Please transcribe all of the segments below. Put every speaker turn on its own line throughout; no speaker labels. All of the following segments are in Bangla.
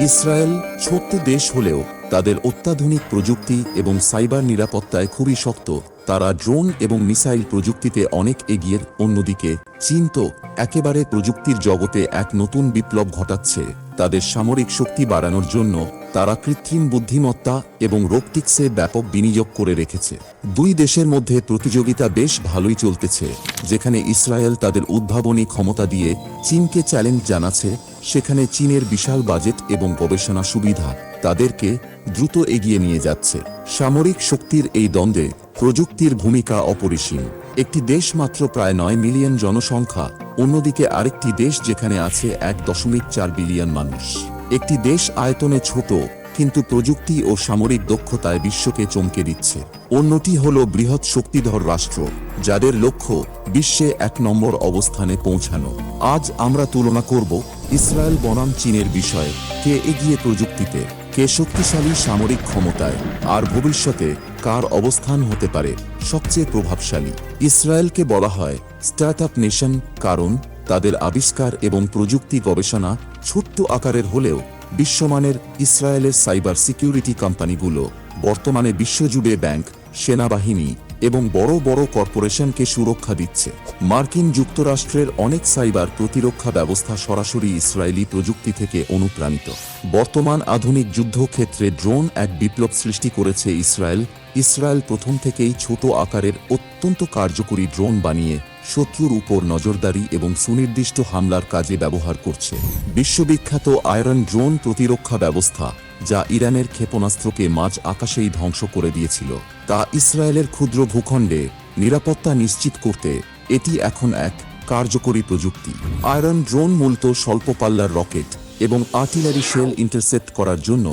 ইসরায়েল ছোট্ট দেশ হলেও তাদের অত্যাধুনিক প্রযুক্তি এবং সাইবার নিরাপত্তায় খুবই শক্ত, তারা ড্রোন এবং মিসাইল প্রযুক্তিতে অনেক এগিয়ে অন্যদিকে, চীন তো একেবারে প্রযুক্তির জগতে এক নতুন বিপ্লব ঘটাচ্ছে। তাদের সামরিক শক্তি বাড়ানোর জন্য তারা কৃত্রিম বুদ্ধিমত্তা এবং রোবটিক্সে ব্যাপক বিনিয়োগ করে রেখেছে। দুই দেশের মধ্যে প্রতিযোগিতা বেশ ভালোই চলতেছে, যেখানে ইসরায়েল তাদের উদ্ভাবনী ক্ষমতা দিয়ে চীনকে চ্যালেঞ্জ জানাচ্ছে সেখানে চীনের বিশাল বাজেট এবং গবেষণা সুবিধা তাদেরকে দ্রুত এগিয়ে নিয়ে যাচ্ছে। সামরিক শক্তির এই দ্বন্দ্বে প্রযুক্তির ভূমিকা অপরিসীম। একটি দেশ মাত্র প্রায় নয় মিলিয়ন জনসংখ্যা, অন্যদিকে আরেকটি দেশ যেখানে আছে এক দশমিক চার বিলিয়ন মানুষ। একটি দেশ আয়তনে ছোট কিন্তু প্রযুক্তি ও সামরিক দক্ষতায় বিশ্বকে চমকে দিচ্ছে। অন্যটি হল বৃহৎ শক্তিধর রাষ্ট্র, যাদের লক্ষ্য বিশ্বে এক নম্বর অবস্থানে পৌঁছানো। আজ আমরা তুলনা করব ইসরায়েল বনাম চীনের বিষয়ে, কে এগিয়ে প্রযুক্তিতে, কে শক্তিশালী সামরিক ক্ষমতায়, আর ভবিষ্যতে কার অবস্থান হতে পারে, সবচেয়ে প্রভাবশালী। ইসরায়েলকে বলা হয় স্টার্ট আপ নেশন, কারণ তাদের আবিষ্কার এবং প্রযুক্তি গবেষণা ছোট্ট আকারের হলেও বিশ্বমানের ইসরায়েলের সাইবার সিকিউরিটি কোম্পানিগুলো বর্তমানে বিশ্বজুড়ে ব্যাংক, সেনাবাহিনী এবং বড় বড় কর্পোরেশনকে সুরক্ষা দিচ্ছে। মার্কিন যুক্তরাষ্ট্রের অনেক সাইবার প্রতিরক্ষা ব্যবস্থা সরাসরি ইসরায়েলি প্রযুক্তি থেকে অনুপ্রাণিত। বর্তমান আধুনিক যুদ্ধক্ষেত্রে ড্রোন এক বিপ্লব সৃষ্টি করেছে ইসরায়েল। ইসরায়েল প্রথম থেকেই ছোট আকারের অত্যন্ত কার্যকরী ড্রোন বানিয়ে শত্রুর উপর নজরদারি এবং সুনির্দিষ্ট হামলার কাজে ব্যবহার করছে। বিশ্ববিখ্যাত আয়রন ড্রোন প্রতিরক্ষা ব্যবস্থা, যা ইরানের ক্ষেপণাস্ত্রকে মাঝ আকাশেই ধ্বংস করে দিয়েছিল, তা ইসরায়েলের ক্ষুদ্র ভূখণ্ডে নিরাপত্তা নিশ্চিত করতে এটি এখন এক কার্যকরী প্রযুক্তি। আয়রন ড্রোন মূলত স্বল্প পাল্লার রকেট এবং আর্টিলারি শেল ইন্টারসেপ্ট করার জন্য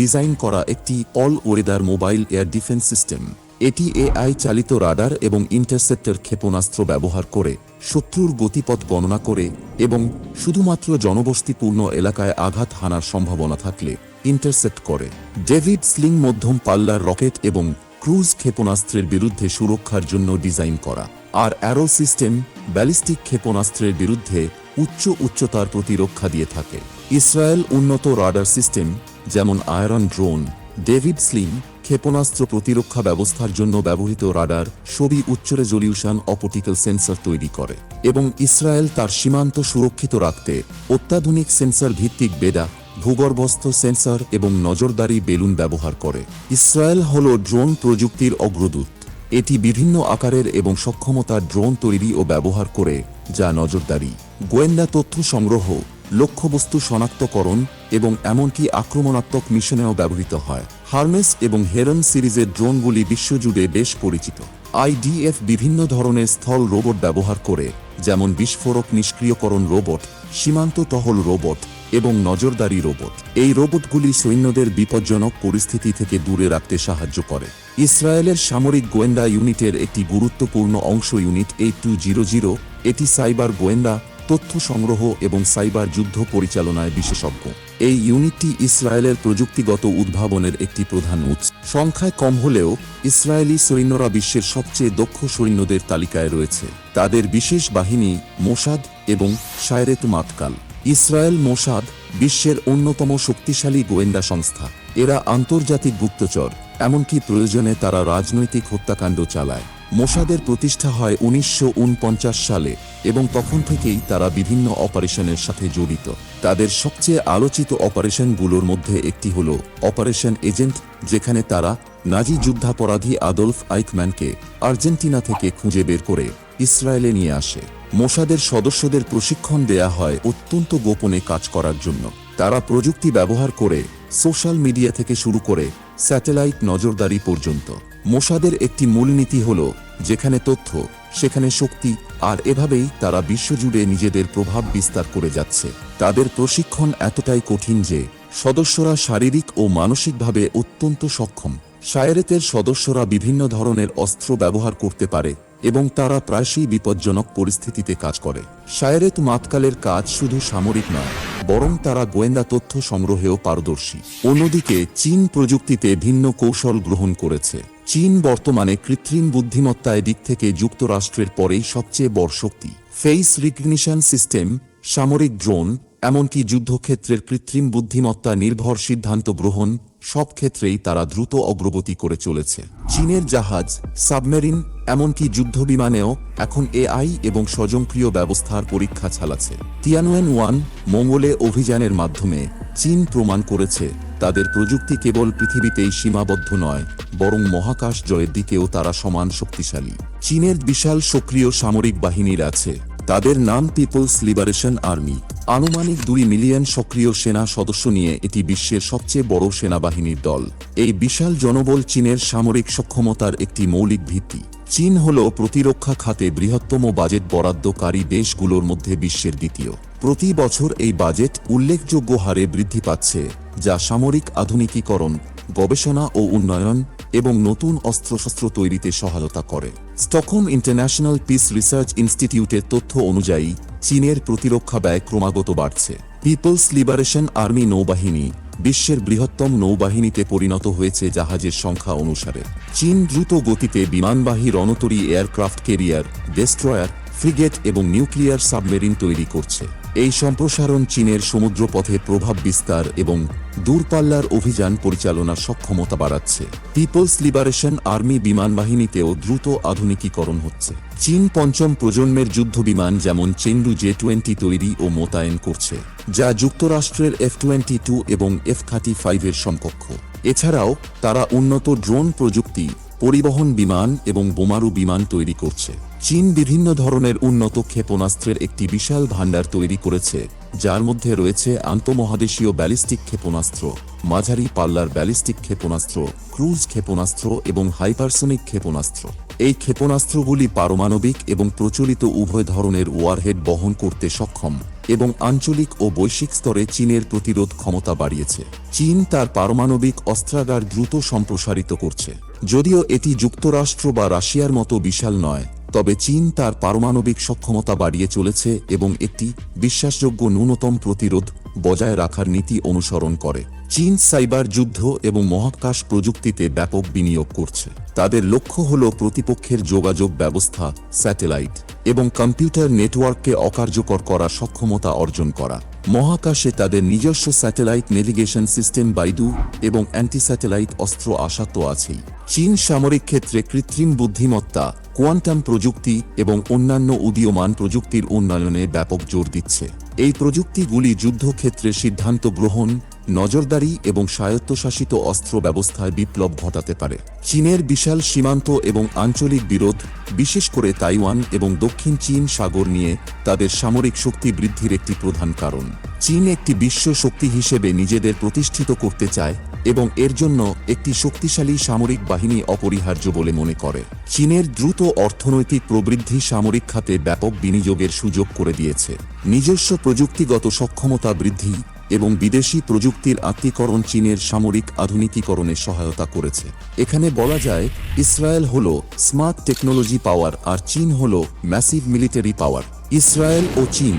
ডিজাইন করা একটি all weather mobile air defence system. এটি এআই চালিত রাডার এবং ইন্টারসেপ্টর ক্ষেপণাস্ত্র ব্যবহার করে শত্রুর গতিপথ গণনা করে এবং শুধুমাত্র জনবস্তিপূর্ণ এলাকায় আঘাত হানার সম্ভাবনা থাকলে ইন্টারসেপ্ট করে। ডেভিড স্লিং মধ্যম পাল্লার রকেট এবং ক্রুজ ক্ষেপণাস্ত্রের বিরুদ্ধে সুরক্ষার জন্য ডিজাইন করা। আর অ্যারো সিস্টেম ব্যালিস্টিক ক্ষেপণাস্ত্রের বিরুদ্ধে উচ্চ উচ্চতার প্রতিরক্ষা দিয়ে থাকে। ইসরায়েল উন্নত রাডার সিস্টেম, যেমন আয়রন ড্রোন, ডেভিড স্লিং ক্ষেপণাস্ত্র প্রতিরক্ষা ব্যবস্থার জন্য ব্যবহৃত রাডার ছবি উচ্চ রেজলিউশন অপটিক্যাল সেন্সর তৈরি করে এবং ইসরায়েল তার সীমান্ত সুরক্ষিত রাখতে অত্যাধুনিক সেন্সর ভিত্তিক বেডা, ভূগর্ভস্থ সেন্সর এবং নজরদারি বেলুন ব্যবহার করে। ইসরায়েল হল ড্রোন প্রযুক্তির অগ্রদূত। এটি বিভিন্ন আকারের এবং সক্ষমতার ড্রোন তৈরি ও ব্যবহার করে, যা নজরদারি, গোয়েন্দা তথ্য সংগ্রহ, লক্ষ্যবস্তু শনাক্তকরণ এবং এমনকি আক্রমণাত্মক মিশনেও ব্যবহৃত হয়। হার্মেস এবং হেরন সিরিজের ড্রোনগুলি বিশ্বজুড়ে বেশ পরিচিত। আইডিএফ বিভিন্ন ধরনের স্থল রোবট ব্যবহার করে, যেমন বিস্ফোরক নিষ্ক্রিয়করণ রোবট, সীমান্ত টহল রোবট এবং নজরদারি রোবট। এই রোবটগুলি সৈন্যদের বিপজ্জনক পরিস্থিতি থেকে দূরে রাখতে সাহায্য করে। ইসরায়েলের সামরিক গোয়েন্দা ইউনিটের একটি গুরুত্বপূর্ণ অংশ unit eight two zero zero এটি সাইবার গোয়েন্দা তথ্য সংগ্রহ এবং সাইবার যুদ্ধ পরিচালনায় বিশেষজ্ঞ। এই ইউনিটটি ইসরায়েলের প্রযুক্তিগত উদ্ভাবনের একটি প্রধান উৎস। সংখ্যায় কম হলেও ইসরায়েলি সৈন্যরা বিশ্বের সবচেয়ে দক্ষ সৈন্যদের তালিকায় রয়েছে। তাদের বিশেষ বাহিনী মোসাদ এবং সায়রেত মাতকাল। ইসরায়েল মোসাদ বিশ্বের অন্যতম শক্তিশালী গোয়েন্দা সংস্থা। এরা আন্তর্জাতিক গুপ্তচর, এমনকি প্রয়োজনে তারা রাজনৈতিক হত্যাকাণ্ড চালায়। মোসাদের প্রতিষ্ঠা হয় উনিশশো উনপঞ্চাশ সালে এবং তখন থেকেই তারা বিভিন্ন অপারেশনের সাথে জড়িত। তাদের সবচেয়ে আলোচিত অপারেশনগুলোর মধ্যে একটি হল অপারেশন এজেন্ট, যেখানে তারা নাজি যুদ্ধাপরাধী আদলফ আইকম্যানকে আর্জেন্টিনা থেকে খুঁজে বের করে ইসরায়েলে নিয়ে আসে। মোসাদের সদস্যদের প্রশিক্ষণ দেয়া হয় অত্যন্ত গোপনে কাজ করার জন্য। তারা প্রযুক্তি ব্যবহার করে সোশ্যাল মিডিয়া থেকে শুরু করে স্যাটেলাইট নজরদারি পর্যন্ত। মোসাদের একটি মূলনীতি হল, যেখানে তথ্য, সেখানে শক্তি, আর এভাবেই তারা বিশ্বজুড়ে নিজেদের প্রভাব বিস্তার করে যাচ্ছে। তাদের প্রশিক্ষণ এতটাই কঠিন যে, সদস্যরা শারীরিক ও মানসিকভাবে অত্যন্ত সক্ষম। শায়েরেতের সদস্যরা বিভিন্ন ধরনের অস্ত্র ব্যবহার করতে পারে, এবং তারা প্রায়শই বিপজ্জনক পরিস্থিতিতে কাজ করে। শায়েরেত মাতকালের কাজ শুধু সামরিক নয়, বরং তারা গোয়েন্দা তথ্য সংগ্রহেও পারদর্শী। অন্যদিকে, চীন প্রযুক্তিতে ভিন্ন কৌশল গ্রহণ করেছে। চীন বর্তমানে কৃত্রিম বুদ্ধিমত্তায় দিক থেকে যুক্তরাষ্ট্রের পরেই সবচেয়ে বড় শক্তি। ফেস রিকগনিশন সিস্টেম, সামরিক ড্রোন, এমনকি যুদ্ধক্ষেত্রের কৃত্রিম বুদ্ধিমত্তা নির্ভর সিদ্ধান্ত গ্রহণ, সব ক্ষেত্রেই তারা দ্রুত অগ্রগতি করে চলেছে। চীনের জাহাজ, সাবমেরিন, এমনকি যুদ্ধবিমানেও এখন এআই এবং স্বয়ংক্রিয় ব্যবস্থার পরীক্ষা চালাচ্ছে। তিয়ানুয়েন ওয়ান, মঙ্গলে অভিযানের মাধ্যমে চীন প্রমাণ করেছে তাদের প্রযুক্তি কেবল পৃথিবীতেই সীমাবদ্ধ নয়, বরং মহাকাশ জয়ের দিকেও তারা সমান শক্তিশালী। চীনের বিশাল সক্রিয় সামরিক বাহিনীর আছে। তাদের নাম পিপলস লিবারেশন আর্মি। আনুমানিক দুই মিলিয়ন সক্রিয় সেনা সদস্য নিয়ে এটি বিশ্বের সবচেয়ে বড় সেনাবাহিনীর দল। এই বিশাল জনবল চীনের সামরিক সক্ষমতার একটি মৌলিক ভিত্তি। চীন হল প্রতিরক্ষা খাতে বৃহত্তম বাজেট বরাদ্দকারী দেশগুলোর মধ্যে বিশ্বের দ্বিতীয়। প্রতি বছর এই বাজেট উল্লেখযোগ্য হারে বৃদ্ধি পাচ্ছে, যা সামরিক আধুনিকীকরণ, গবেষণা ও উন্নয়ন এবং নতুন অস্ত্রশস্ত্র তৈরিতে সহায়তা করে। স্টকহোম ইন্টারন্যাশনাল পিস রিসার্চ ইনস্টিটিউটের তথ্য অনুযায়ী, চীনের প্রতিরক্ষা ব্যয় ক্রমাগত বাড়ছে। পিপলস লিবারেশন আর্মি নৌবাহিনী বিশ্বের বৃহত্তম নৌবাহিনীতে পরিণত হয়েছে জাহাজের সংখ্যা অনুসারে। চীন দ্রুত গতিতে বিমানবাহী রণতরী এয়ারক্রাফট কেরিয়ার ডেস্ট্রয়ার ফ্রিগেট এবং নিউক্লিয়ার সাবমেরিন তৈরি করছে। এই সম্প্রসারণ চীনের সমুদ্রপথে প্রভাব বিস্তার এবং দূরপাল্লার অভিযান পরিচালনার সক্ষমতা বাড়াচ্ছে। পিপলস লিবারেশন আর্মি বিমান বাহিনীতেও দ্রুত আধুনিকীকরণ হচ্ছে। চীন পঞ্চম প্রজন্মের যুদ্ধবিমান যেমন চেন্ডু জে টোয়েন্টি তৈরি ও মোতায়েন করছে, যা যুক্তরাষ্ট্রের এফ টোয়েন্টি টু এবং এফ থার্টি ফাইভের সমকক্ষ। এছাড়াও, তারা উন্নত ড্রোন প্রযুক্তি, পরিবহন বিমান এবং বোমারু বিমান তৈরি করছে। চীন বিভিন্ন ধরনের উন্নত ক্ষেপণাস্ত্রের একটি বিশাল ভাণ্ডার তৈরি করেছে, যার মধ্যে রয়েছে আন্তমহাদেশীয় ব্যালিস্টিক ক্ষেপণাস্ত্র, মাঝারি পাল্লার ব্যালিস্টিক ক্ষেপণাস্ত্র, ক্রুজ ক্ষেপণাস্ত্র এবং হাইপারসনিক ক্ষেপণাস্ত্র। এই ক্ষেপণাস্ত্রগুলি পারমাণবিক এবং প্রচলিত উভয় ধরনের ওয়ারহেড বহন করতে সক্ষম এবং আঞ্চলিক ও বৈশ্বিক স্তরে চীনের প্রতিরোধ ক্ষমতা বাড়িয়েছে। চীন তার পারমাণবিক অস্ত্রাগার দ্রুত সম্প্রসারিত করছে। যদিও এটি যুক্তরাষ্ট্র বা রাশিয়ার মতো বিশাল নয় তবে চীন তার পারমাণবিক সক্ষমতা বাড়িয়ে চলেছে এবং একটি বিশ্বাসযোগ্য ন্যূনতম প্রতিরোধ বজায় রাখার নীতি অনুসরণ করে। চীন সাইবার যুদ্ধ এবং মহাকাশ প্রযুক্তিতে ব্যাপক বিনিয়োগ করছে। তাদের লক্ষ্য হল প্রতিপক্ষের যোগাযোগ ব্যবস্থা, স্যাটেলাইট, এবং কম্পিউটার নেটওয়ার্ককে অকার্যকর করার সক্ষমতা অর্জন করা। মহাকাশে তাদের নিজস্ব স্যাটেলাইট নেভিগেশন সিস্টেম বাইদু এবং অ্যান্টি স্যাটেলাইট অস্ত্র আশা তো আছেই। চীন সামরিক ক্ষেত্রে কৃত্রিম বুদ্ধিমত্তা, কোয়ান্টাম প্রযুক্তি এবং অন্যান্য উদীয়মান প্রযুক্তির উন্নয়নে ব্যাপক জোর দিচ্ছে। এই প্রযুক্তিগুলি যুদ্ধক্ষেত্রে সিদ্ধান্ত গ্রহণ নজরদারি এবং স্বায়ত্তশাসিত অস্ত্র ব্যবস্থায় বিপ্লব ঘটাতে পারে। চীনের বিশাল সীমান্ত এবং আঞ্চলিক বিরোধ, বিশেষ করে তাইওয়ান এবং দক্ষিণ চীন সাগর নিয়ে তাদের সামরিক শক্তি বৃদ্ধির একটি প্রধান কারণ। চীন একটি বিশ্ব শক্তি হিসেবে নিজেদের প্রতিষ্ঠিত করতে চায় এবং এর জন্য একটি শক্তিশালী সামরিক বাহিনী অপরিহার্য বলে মনে করে। চীনের দ্রুত অর্থনৈতিক প্রবৃদ্ধি সামরিক খাতে ব্যাপক বিনিয়োগের সুযোগ করে দিয়েছে। নিজস্ব প্রযুক্তিগত সক্ষমতা বৃদ্ধি এবং বিদেশি প্রযুক্তির আত্মীকরণ চীনের সামরিক আধুনিকীকরণে সহায়তা করেছে। এখানে বলা যায়, ইসরায়েল হল স্মার্ট টেকনোলজি পাওয়ার আর চীন হল ম্যাসিভ মিলিটারি পাওয়ার। ইসরায়েল ও চীন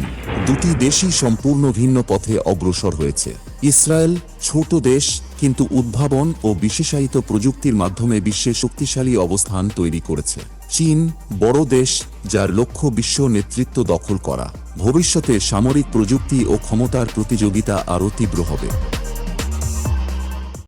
দুটি দেশই সম্পূর্ণ ভিন্ন পথে অগ্রসর হয়েছে। ইসরায়েল ছোট দেশ, কিন্তু উদ্ভাবন ও বিশেষায়িত প্রযুক্তির মাধ্যমে বিশ্বে শক্তিশালী অবস্থান তৈরি করেছে। চীন বড় দেশ, যার লক্ষ্য বিশ্ব নেতৃত্ব দখল করা। ভবিষ্যতে সামরিক প্রযুক্তি ও ক্ষমতার প্রতিযোগিতা আরও তীব্র হবে।